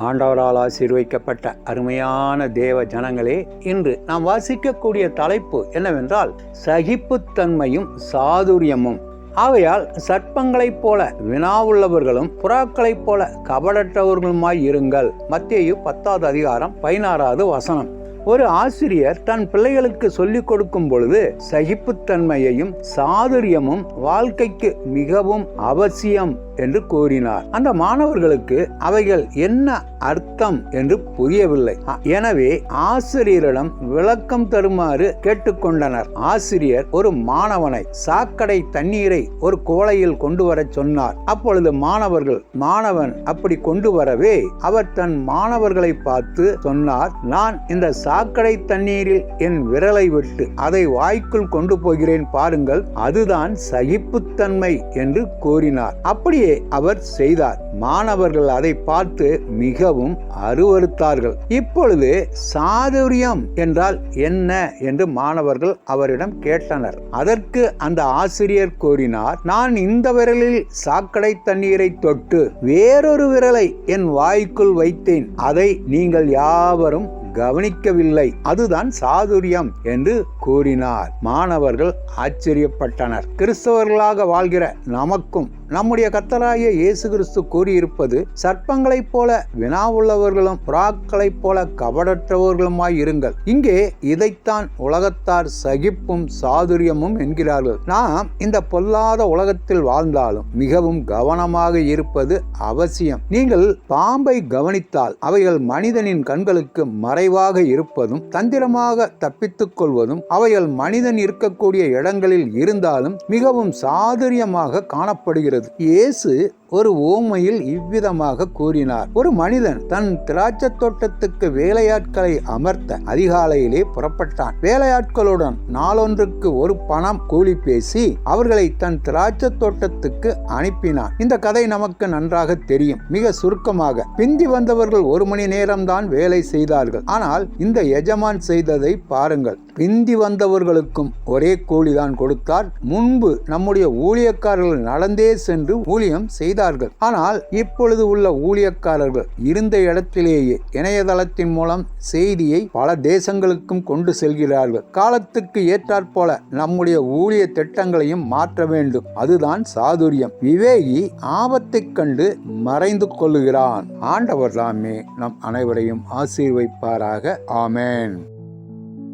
ஆண்டவரால் ஆசீர்வைக்கப்பட்ட அருமையான தேவ ஜனங்களே இன்று நாம் வாசிக்கக்கூடிய தலைப்பு என்னவென்றால் சகிப்புத்தன்மையும் சாதுரியமும். ஆகையால் சர்ப்பங்களைப் போல வினாவுள்ளவர்களும் புறாக்களைப் போல கபடற்றவர்களுமாய் இருங்கள். மத்தேயு பத்தாவது அதிகாரம் பதினாறாவது வசனம். ஒரு ஆசிரியர் தன் பிள்ளைகளுக்கு சொல்லிக் கொடுக்கும் பொழுது சகிப்புத்தன்மையையும் சாதுரியமும் வாழ்க்கைக்கு மிகவும் அவசியம். என்று கூறினார். அந்த மாணவர்களுக்கு அவைகள் என்ன அர்த்தம் என்று புரியவில்லை. எனவே ஆசிரியரிடம் விளக்கம் தருமாறு கேட்டுக்கொண்டனர். ஆசிரியர் ஒரு மாணவனை சாக்கடை தண்ணீரை ஒரு கோலையில் கொண்டு வரச் சொன்னார். அப்பொழுது மாணவர்கள் மாணவன் அப்படி கொண்டு வரவே? அவர் தன் மாணவர்களை பார்த்து சொன்னார் நான் இந்த சாக்கடை தண்ணீரில் என் விரலை விட்டு அதை வாய்க்குள் கொண்டு போகிறேன் பாருங்கள் அதுதான் சகிப்புத்தன்மை என்று கூறினார். அப்படியே அவர் செய்தார். மாணவர்கள் அதை பார்த்து மிகவும் அருவருத்தார்கள். இப்பொழுது சாதுரியம் என்றால் என்ன என்று மாணவர்கள் அவரிடம் கேட்டனர். அதற்கு அந்த ஆசிரியர் கூறினார் நான் இந்த விரலில் சாக்கடை தண்ணீரை தொட்டு வேறொரு விரலை என் வாய்க்குள் வைத்தேன். அதை நீங்கள் யாவரும் கவனிக்கவில்லை. அதுதான் சாதுரியம் என்று கூறினார். மாணவர்கள் ஆச்சரியப்பட்டனர். கிறிஸ்தவர்களாக வாழ்கிற நமக்கும் நம்முடைய கத்தராய இயேசு கிறிஸ்து கூறியிருப்பது சர்ப்பங்களைப் போல வினாவுள்ளவர்களும் புறாக்களைப் போல கபடற்றவர்களுமாய் இருங்கள். இங்கே இதைத்தான் உலகத்தார் சகிப்பும் சாதுரியமும் என்கிறார்கள். நாம் இந்த பொல்லாத உலகத்தில் வாழ்ந்தாலும் மிகவும் கவனமாக இருப்பது அவசியம். நீங்கள் பாம்பை கவனித்தால் அவைகள் மனிதனின் கண்களுக்கு மறை மறைவாக இருப்பதும் தந்திரமாக தப்பித்துக் கொள்வதும் அவைகள் மனிதன் இருக்கக்கூடிய இடங்களில் இருந்தாலும் மிகவும் சாதுரியமாக காணப்படுகிறது. இயேசு ஒரு ஓமையில் இவ்விதமாக கூறினார். ஒரு மனிதன் தன் திராட்சை தோட்டத்துக்கு வேலையாட்களை அமர்த்த அதிகாலையிலே புறப்பட்டான். வேலையாட்களுடன் நாளொன்றுக்கு ஒரு பணம் கூலி பேசி அவர்களை தன் திராட்சை தோட்டத்துக்கு அனுப்பினான். இந்த கதை நமக்கு நன்றாக தெரியும். மிக சுருக்கமாக பிந்தி வந்தவர்கள் ஒரு மணி நேரம்தான் வேலை செய்தார்கள். ஆனால் இந்த எஜமான் செய்ததை பாருங்கள். பிந்தி வந்தவர்களுக்கும் ஒரே கூலிதான் கொடுத்தார். முன்பு நம்முடைய ஊழியக்காரர்கள் நடந்தே சென்று ஊழியம் செய்தார்கள். ஆனால் இப்பொழுது உள்ள ஊழியக்காரர்கள் இருந்த இடத்திலேயே இணையதளத்தின் மூலம் செய்தியை பல தேசங்களுக்கும் கொண்டு செல்கிறார்கள். காலத்துக்கு ஏற்றாற்போல நம்முடைய ஊழிய திட்டங்களையும் மாற்ற வேண்டும். அதுதான் சாதுரியம். விவேகி ஆபத்தைக் கண்டு மறைந்து கொள்ளுகிறான். ஆண்டவர் தாமே நம் அனைவரையும் ஆசீர்வைப்பாராக. ஆமேன்.